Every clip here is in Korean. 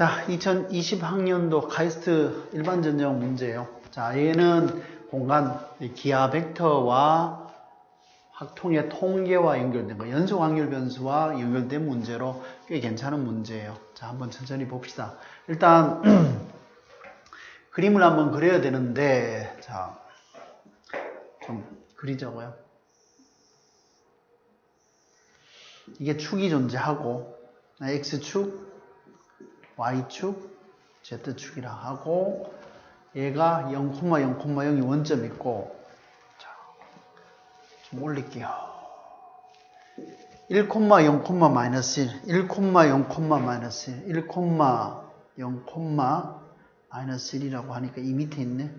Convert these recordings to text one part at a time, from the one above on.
자, 2020학년도 카이스트 일반 전형 문제예요. 자, 얘는 공간 이 기하 벡터와 학통의 통계와 연결된 거, 연속 확률 변수와 연결된 문제로 꽤 괜찮은 문제예요. 자, 한번 천천히 봅시다. 일단 그림을 한번 그려야 되는데, 자, 좀 그리자고요. 이게 축이 존재하고 x축, y축, z축이라 하고 얘가 0,0,0이 원점 있고 자, 좀 올릴게요. 1,0, 마이너스 1, 1,0, 마이너스 1, 1,0, 마이너스 1이라고 하니까 이 밑에 있네.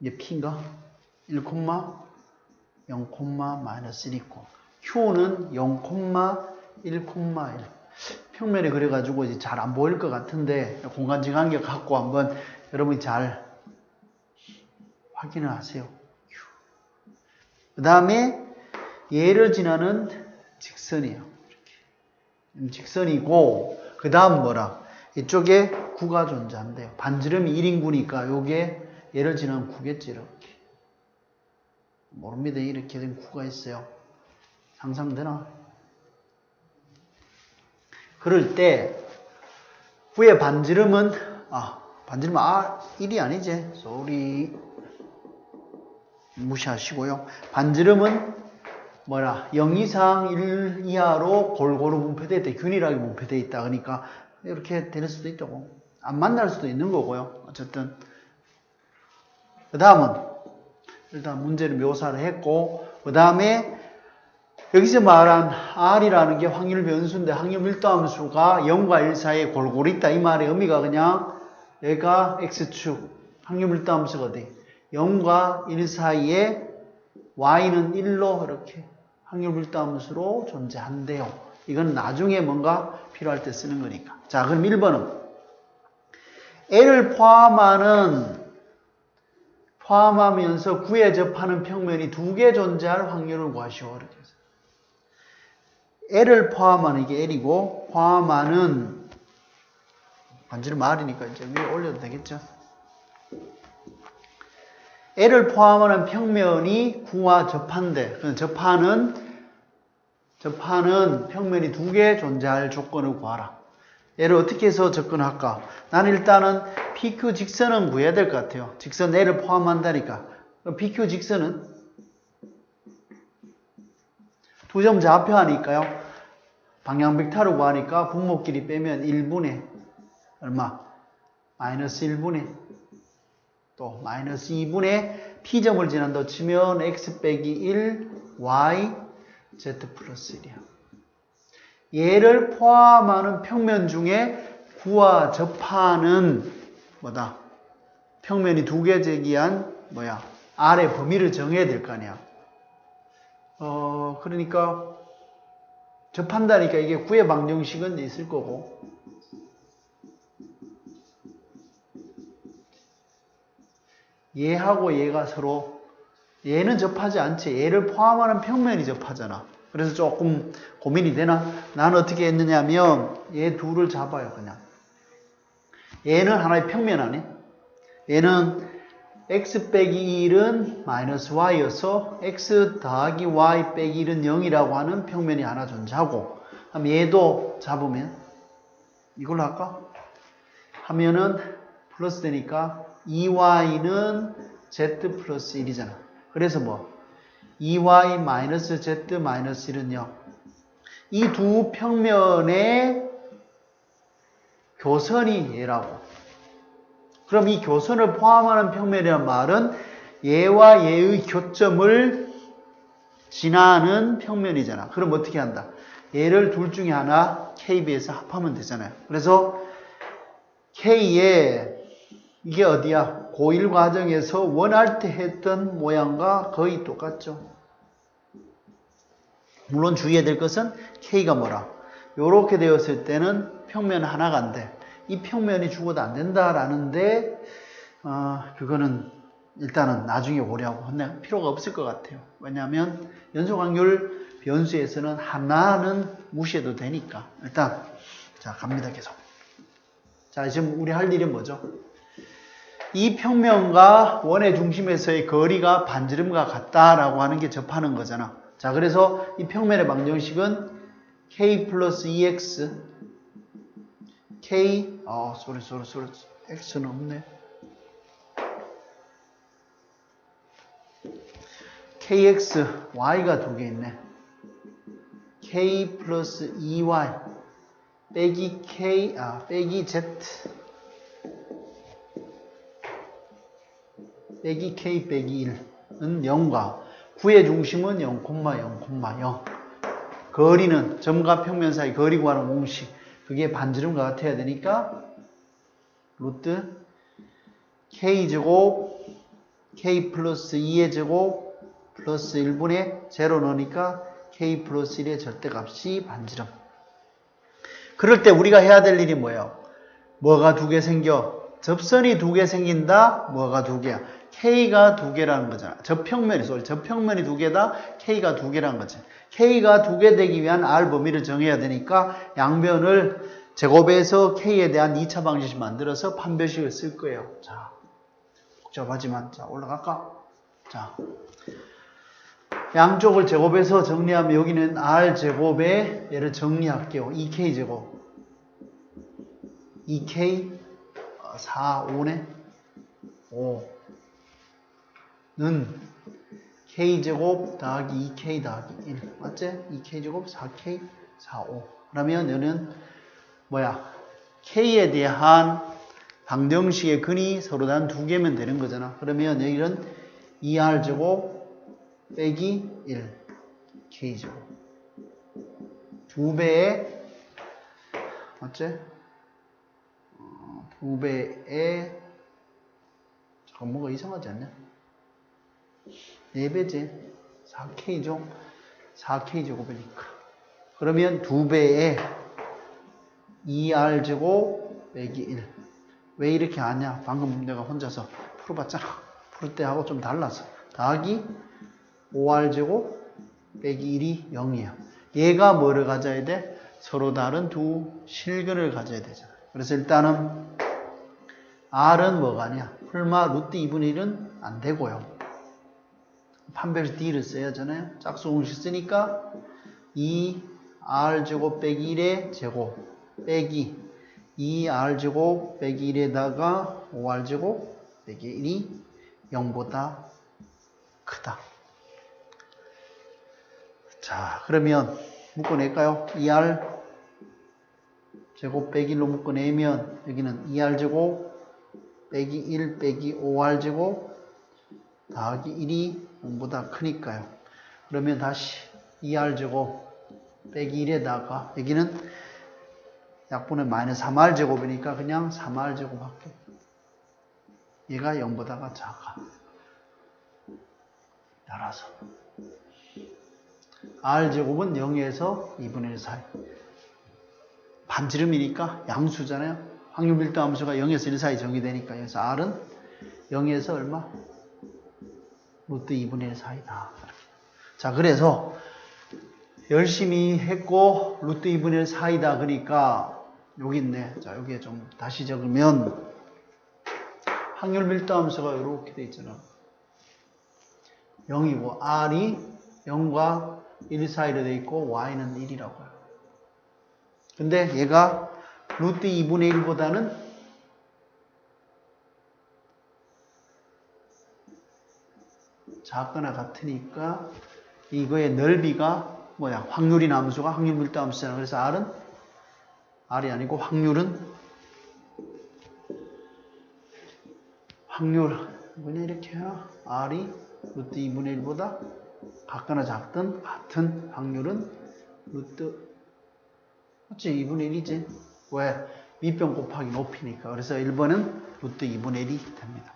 이게 p인가? 1, 0, 마이너스 1 있고 Q는 0,1,1 평면에 그려가지고 이제 잘 안 보일 것 같은데 공간적 간격 갖고 한번 여러분이 잘 확인을 하세요. 그 다음에 얘를 지나는 직선이에요. 이렇게. 직선이고 그 다음 뭐라 이쪽에 구가 존재한대요. 반지름이 1인구니까 요게 얘를 지나는 구겠지 이렇게. 모릅니다. 이렇게 된 구가 있어요. 상상되나? 그럴 때 구의 반지름은 아 반지름 아 1이 아니지. 쏘리 무시하시고요. 반지름은 뭐라 0 이상 1 이하로 골고루 분포되어 있다. 균일하게 분포되어 있다. 그러니까 이렇게 될 수도 있다고. 안 만날 수도 있는 거고요. 어쨌든 그 다음은 일단 문제를 묘사를 했고 그 다음에 여기서 말한 R이라는 게 확률 변수인데 확률 밀도함수가 0과 1 사이에 골고루 있다. 이 말의 의미가 그냥 얘가 X축 확률 밀도함수가 어디 0과 1 사이에 Y는 1로 이렇게 확률 밀도함수로 존재한대요. 이건 나중에 뭔가 필요할 때 쓰는 거니까. 자, 그럼 1번은 L을 포함하는 포함하면서 구에 접하는 평면이 두 개 존재할 확률을 구하시오. 이렇게 해서. L을 포함하는 이게 L이고 포함하는 반지름 R이니까 이제 위에 올려도 되겠죠. L을 포함하는 평면이 구와 접한데 접하는 접하는 평면이 두 개 존재할 조건을 구하라. 얘를 어떻게 해서 접근할까? 나는 일단은 PQ 직선은 구해야 될 것 같아요. 직선 L을 포함한다니까. PQ 직선은 두점 좌표하니까요. 방향 벡터로 구하니까 분모끼리 빼면 1분의 얼마? 마이너스 1분의 또 마이너스 2분의 P점을 지난다 치면 X 빼기 1, Y, Z 플러스 1이야. 얘를 포함하는 평면 중에 구와 접하는 뭐다? 평면이 두 개 제기한 뭐야? R의 범위를 정해야 될 거 아니야. 어, 그러니까 접한다니까 이게 구의 방정식은 있을 거고. 얘하고 얘가 서로 얘는 접하지 않지. 얘를 포함하는 평면이 접하잖아. 그래서 조금 고민이 되나? 나는 어떻게 했느냐면 얘 둘을 잡아요, 그냥. 얘는 하나의 평면 아니? 얘는 x 빼기 1은 마이너스 y여서 x 더하기 y 빼기 1은 0이라고 하는 평면이 하나 존재하고 그럼 얘도 잡으면 이걸로 할까? 하면은 플러스 되니까 2y는 z 플러스 1이잖아. 그래서 뭐 2y 마이너스 z 마이너스 1은요. 이두 평면의 교선이 얘라고. 그럼 이 교선을 포함하는 평면이란 말은 얘와 얘의 교점을 지나는 평면이잖아. 그럼 어떻게 한다? 얘를 둘 중에 하나 KB에서 합하면 되잖아요. 그래서 K에 이게 어디야? 고1 과정에서 원할 때 했던 모양과 거의 똑같죠. 물론 주의해야 될 것은 K가 뭐라? 이렇게 되었을 때는 평면 하나가 안 돼. 이 평면이 죽어도 안 된다라는데 어, 그거는 일단은 나중에 오려고 하는 필요가 없을 것 같아요. 왜냐하면 연속 확률 변수에서는 하나는 무시해도 되니까 일단 자 갑니다 계속. 자, 지금 우리 할 일이 뭐죠? 이 평면과 원의 중심에서의 거리가 반지름과 같다라고 하는 게 접하는 거잖아. 자, 그래서 이 평면의 방정식은 k 플러스 2x k 어, 쏘리 쏘리 쏘리 x는 없네. kx y가 두 개 있네. k 플러스 2y 빼기 k 아 빼기 z 빼기 k 빼기 1은 0과 9의 중심은 0, 0,0,0 거리는 점과 평면 사이 거리 구하는 공식 그게 반지름과 같아야 되니까 루트 k제곱 k 플러스 2의 제곱 플러스 1분의 0 넣으니까 k 플러스 1의 절대값이 반지름 그럴 때 우리가 해야 될 일이 뭐예요? 뭐가 두 개 생겨? 접선이 두 개 생긴다? 뭐가 두 개야? K가 두 개라는 거잖아. 저평면이, 쏘리, 저평면이 두 개다? K가 두 개라는 거지. K가 두 개 되기 위한 R 범위를 정해야 되니까 양변을 제곱해서 K에 대한 2차 방정식 만들어서 판별식을 쓸 거예요. 자, 복잡하지만, 자, 올라갈까? 자. 양쪽을 제곱해서 정리하면 여기는 R제곱에 얘를 정리할게요. 2K제곱. 2K 4, 5네. 5 는 K제곱 더하기 2K 더하기 1. 맞지? 2K제곱 4K 4, 5. 그러면 얘는 뭐야? K에 대한 방정식의 근이 서로 단 두 개면 되는 거잖아. 그러면 여기는 2R제곱 빼기 1 K제곱 두 배의 맞지? 어, 두 배의 잠깐 뭐가 이상하지 않냐? 4배지 4K죠? 4K제곱이니까 그러면 두 배의 2R제곱 빼기 1 왜 이렇게 하냐? 방금 내가 혼자서 풀어봤잖아 풀 때하고 좀 달라서 더하기 5r제곱 빼기 1이 0이에요. 얘가 뭐를 가져야 돼? 서로 다른 두 실근을 가져야 되잖아. 그래서 일단은 r은 뭐가 아니야? 풀마 루트 2분의 1은 안 되고요. 판별식 d를 써야 하잖아요. 짝수 공식 쓰니까 2r제곱 빼기 1의 제곱 빼기 2r제곱 빼기 1에다가 5r제곱 빼기 1이 0보다 크다. 자, 그러면 묶어낼까요? 2R 제곱 빼기 1로 묶어내면 여기는 2R 제곱 빼기 1 빼기 5R 제곱 더하기 1이 0보다 크니까요. 그러면 다시 2R 제곱 빼기 1에다가 여기는 약분의 마이너스 3R 제곱이니까 그냥 3R 제곱 할게요. 얘가 0보다가 작아. 따라서 R제곱은 0에서 2분의 1 사이. 반지름이니까 양수잖아요. 확률 밀도 함수가 0에서 1 사이 정의되니까. 그래서 R은 0에서 얼마? 루트 2분의 1 사이다. 자, 그래서 열심히 했고 루트 2분의 1 사이다. 그러니까 여기 있네. 자, 여기에 좀 다시 적으면 확률 밀도 함수가 이렇게 돼 있잖아. 0이고 R이 0과 1 사이로 돼 있고 y는 1이라고요. 근데 얘가 루트 2분의 1보다는 작거나 같으니까 이거의 넓이가 뭐야? 확률이 함수가 확률 밀도 함수잖아. 그래서 R은 R이 아니고 확률은 확률 뭐냐 이렇게 해요. R이 루트 2분의 1보다 같거나 작든 같은 확률은 루트 그렇지 2분의 1이지 왜? 밑변 곱하기 높이니까 그래서 1번은 루트 2분의 1이 됩니다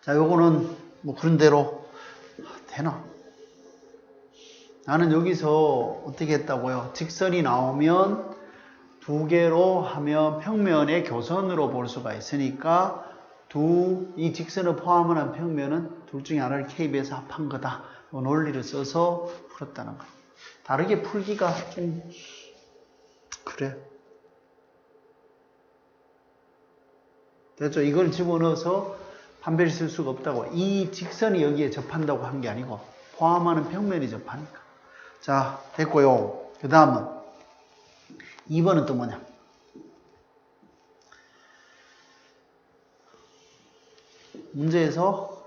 자 요거는 뭐 그런 대로 되나? 나는 여기서 어떻게 했다고요? 직선이 나오면 두 개로 하면 평면의 교선으로 볼 수가 있으니까 두, 이 직선을 포함한 평면은 둘 중에 하나를 KB에서 합한 거다. 이 논리를 써서 풀었다는 거. 다르게 풀기가 좀, 그래. 됐죠? 이걸 집어넣어서 판별이 쓸 수가 없다고. 이 직선이 여기에 접한다고 한 게 아니고 포함하는 평면이 접하니까. 자, 됐고요. 그 다음은 2번은 또 뭐냐? 문제에서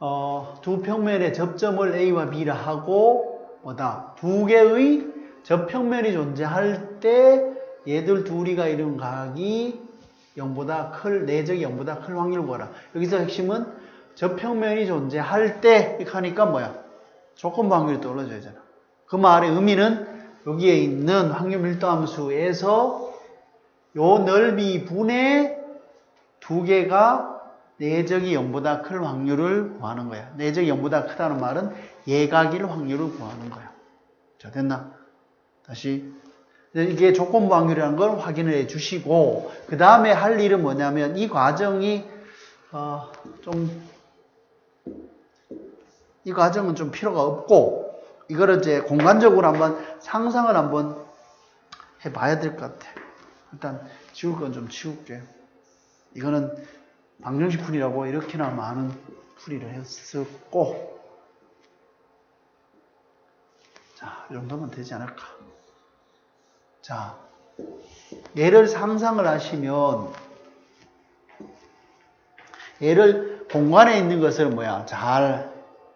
어, 두 평면의 접점을 A와 B라 하고 뭐다? 두 개의 접평면이 존재할 때 얘들 둘이가 이룬 각이 0보다 클, 내적이 0보다 클 확률을 구하라. 여기서 핵심은 접평면이 존재할 때 이렇게 하니까 뭐야? 조건 확률이 떨어져야 되잖아. 그 말의 의미는 여기에 있는 확률 밀도 함수에서 요 넓이 분의 두 개가 내적이 0보다 클 확률을 구하는 거야. 내적이 0보다 크다는 말은 예각일 확률을 구하는 거야. 자, 됐나? 다시. 이게 조건부 확률이라는 걸 확인을 해 주시고, 그 다음에 할 일은 뭐냐면, 이 과정이, 어, 좀, 이 과정은 좀 필요가 없고, 이거를 이제 공간적으로 한번 상상을 한번 해 봐야 될 것 같아. 일단, 지울 건좀 치울게. 이거는 방정식 풀이라고 이렇게나 많은 풀이를 했었고, 자, 이 정도면 되지 않을까. 자, 얘를 상상을 하시면, 얘를 공간에 있는 것을 뭐야, 잘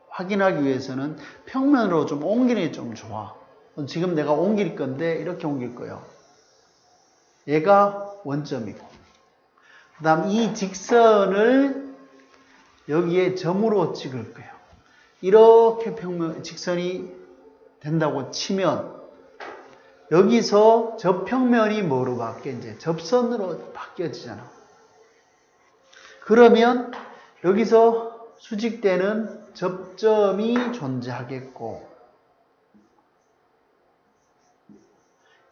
확인하기 위해서는 평면으로 좀 옮기는 게 좀 좋아. 지금 내가 옮길 건데, 이렇게 옮길 거예요. 얘가 원점이고, 그 다음 이 직선을 여기에 점으로 찍을 거예요. 이렇게 평면, 직선이 된다고 치면 여기서 접평면이 뭐로 바뀌어? 이제 접선으로 바뀌어지잖아. 그러면 여기서 수직되는 접점이 존재하겠고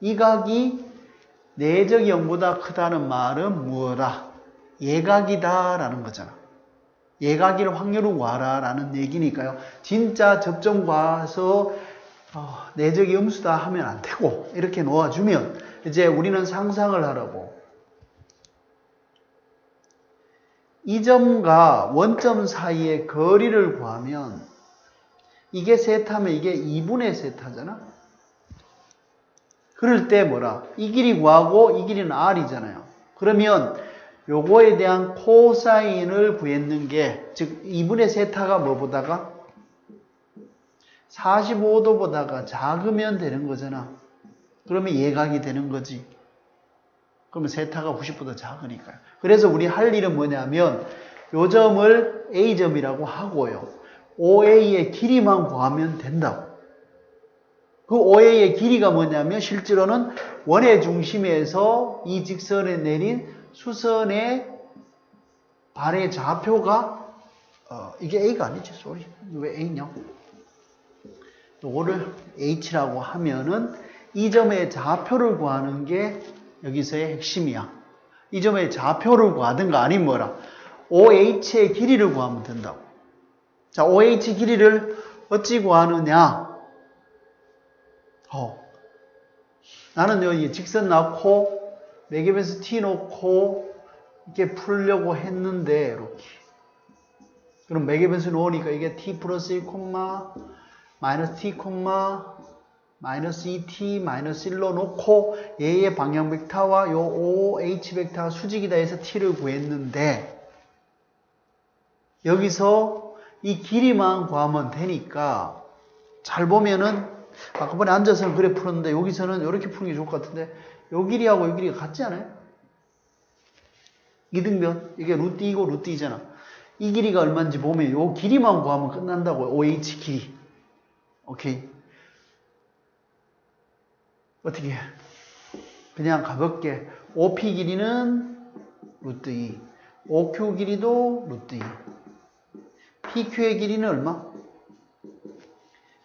이 각이 내적이 0보다 크다는 말은 뭐라? 예각이다라는 거잖아. 예각일 확률을 구하라라는 얘기니까요. 진짜 접점 과서 어, 내적이 음수다 하면 안 되고 이렇게 놓아주면 이제 우리는 상상을 하라고 이 점과 원점 사이의 거리를 구하면 이게 세타면 이게 2분의 세타잖아. 그럴 때 뭐라? 이 길이 구하고 이 길이는 r이잖아요. 그러면 요거에 대한 코사인을 구했는 게, 즉, 2분의 세타가 뭐보다가? 45도보다가 작으면 되는 거잖아. 그러면 예각이 되는 거지. 그러면 세타가 90보다 작으니까요. 그래서 우리 할 일은 뭐냐면, 요 점을 A점이라고 하고요. OA의 길이만 구하면 된다고. 그 OA의 길이가 뭐냐면, 실제로는 원의 중심에서 이 직선에 내린 수선의 반의 좌표가 어, 이게 A가 아니지, 쏘리. 왜 A냐? 요거를 H라고 하면은 이 점의 좌표를 구하는 게 여기서의 핵심이야. 이 점의 좌표를 구하든가 아니면 뭐라. OH의 길이를 구하면 된다고. 자, OH 길이를 어찌 구하느냐? 어. 나는 여기 직선 낳고 매개변수 t 놓고 이렇게 풀려고 했는데 이렇게 그럼 매개변수 놓으니까 이게 t 플러스 1콤 마 마이너스 t 마이너스 2t 마이너스 1로 놓고 얘의 방향 벡터와 요 OH 벡터가 수직이다 해서 t를 구했는데 여기서 이 길이만 구하면 되니까 잘 보면은 아까 번에 앉아서 그래 풀었는데 여기서는 이렇게 푸는 게 좋을 것 같은데 요 길이하고 요 길이가 같지 않아요? 이등변. 이게 루트 2고 루트 2잖아. 이 길이가 얼마인지 보면 요 길이만 구하면 끝난다고. OH 길이 오케이 어떻게 해? 그냥 가볍게 OP 길이는 루트 2 OQ 길이도 루트 2 PQ의 길이는 얼마?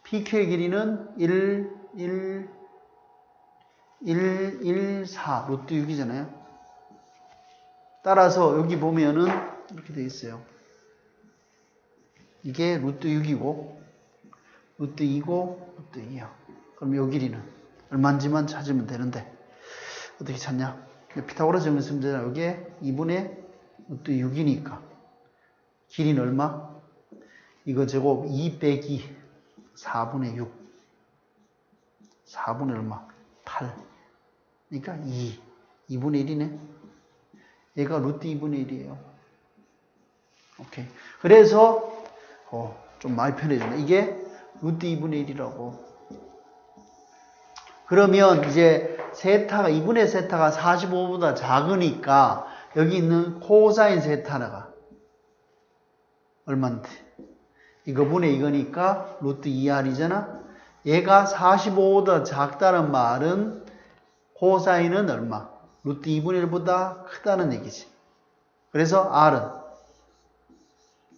PQ의 길이는 1, 1, 1, 1, 4 루트 6이잖아요. 따라서 여기 보면은 이렇게 돼 있어요. 이게 루트 6이고 루트 2고 루트 2야. 그럼 요 길이는 얼마인지만 찾으면 되는데 어떻게 찾냐? 피타고라스 문제는 여기에 2분의 또 6이니까 길이는 얼마? 이거 제곱 2 빼기 4분의 6 4분의 얼마? 8 그러니까 2 2분의 1이네 얘가 루트 2분의 1이에요 오케이 그래서 어, 좀 많이 편해졌네 이게 루트 2분의 1이라고 그러면 이제 세타가 2분의 세타가 45보다 작으니까 여기 있는 코사인 세타가 얼만데? 이거 분의 이거니까 루트 2r이잖아. 얘가 45보다 작다는 말은 코사인은 얼마? 루트 2분의 1보다 크다는 얘기지. 그래서 r은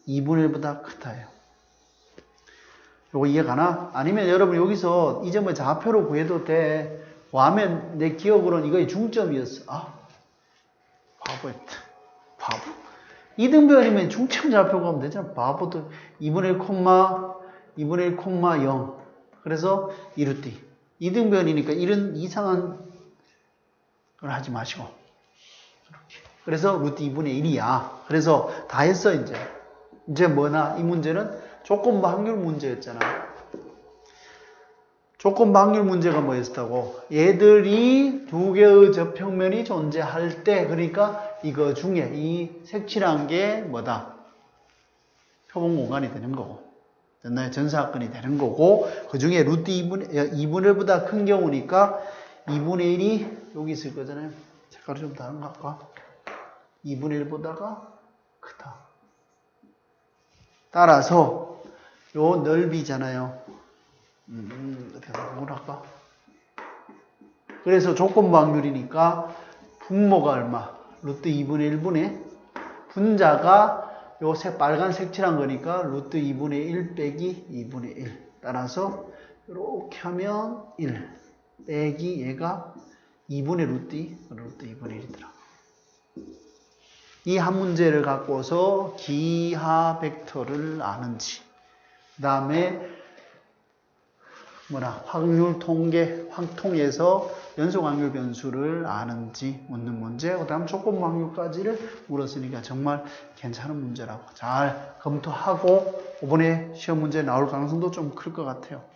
2분의 1보다 크다예요. 요거 이해가나? 아니면 여러분 여기서 이 점을 좌표로 구해도 돼. 와면 내 기억으로는 이거의 중점이었어. 아, 바보였다. 바보. 이등변이면 중점 좌표가 하면 되잖아. 바보도 2분의 1 콤마, 2분의 1 콤마 0. 그래서 이루띠. 이등변이니까 이런 이상한 걸 하지 마시고. 그래서 루트 2분의 1이야. 그래서 다 했어, 이제. 이제 뭐나, 이 문제는 조건부 확률 문제였잖아. 조건부 확률 문제가 뭐였다고? 얘들이 두 개의 접평면이 존재할 때, 그러니까 이거 중에 이 색칠한 게 뭐다? 표본 공간이 되는 거고. 됐나요? 전사건이 되는 거고, 그 중에 루트 2분의, 2분의 1보다 큰 경우니까 2분의 1이 여기 있을 거잖아요. 색깔이 좀 다른 거 할까? 2분의 1보다가 크다. 따라서 요 넓이잖아요. 음, 할까? 그래서 조건부 확률이니까 분모가 얼마? 루트 2분의 1분의 분자가 요 색, 빨간 색칠한 거니까 루트 2분의 1 빼기 2분의 1 따라서 이렇게 하면 1 빼기 얘가 2분의 루트 2 루트 2분의 1이더라 이 한 문제를 갖고서 기하 벡터를 아는지 그 다음에 뭐라 확률 통계 확통에서 연속 확률 변수를 아는지 묻는 문제 그 다음 조건 확률까지를 물었으니까 정말 괜찮은 문제라고 잘 검토하고 이번에 시험 문제 나올 가능성도 좀 클 것 같아요.